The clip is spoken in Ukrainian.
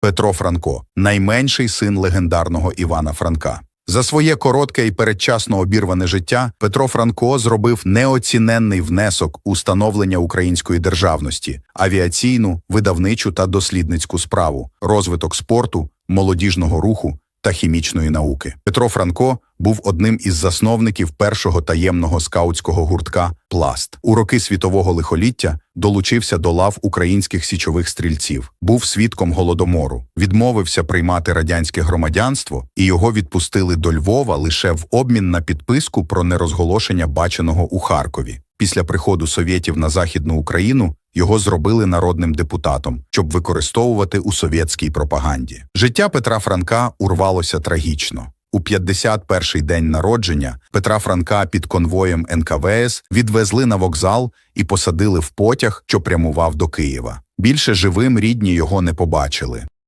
Петро Франко, найменший син легендарного Івана Франка. За своє коротке і передчасно обірване життя Петро Франко зробив неоціненний внесок у становлення української державності, авіаційну, видавничу та дослідницьку справу, розвиток спорту, молодіжного руху та хімічної науки. Петро Франко був одним із засновників першого таємного скаутського гуртка Пласт. У роки світового лихоліття долучився до лав українських січових стрільців, був свідком голодомору, відмовився приймати радянське громадянство, і його відпустили до Львова лише в обмін на підписку про нерозголошення баченого у Харкові. Після приходу совєтів на західну Україну його зробили народним депутатом, щоб використовувати у совєтській пропаганді. Життя Петра Франка урвалося трагічно. У 51-й день народження Петра Франка під конвоєм НКВС відвезли на вокзал і посадили в потяг, що прямував до Києва. Більше живим рідні його не побачили.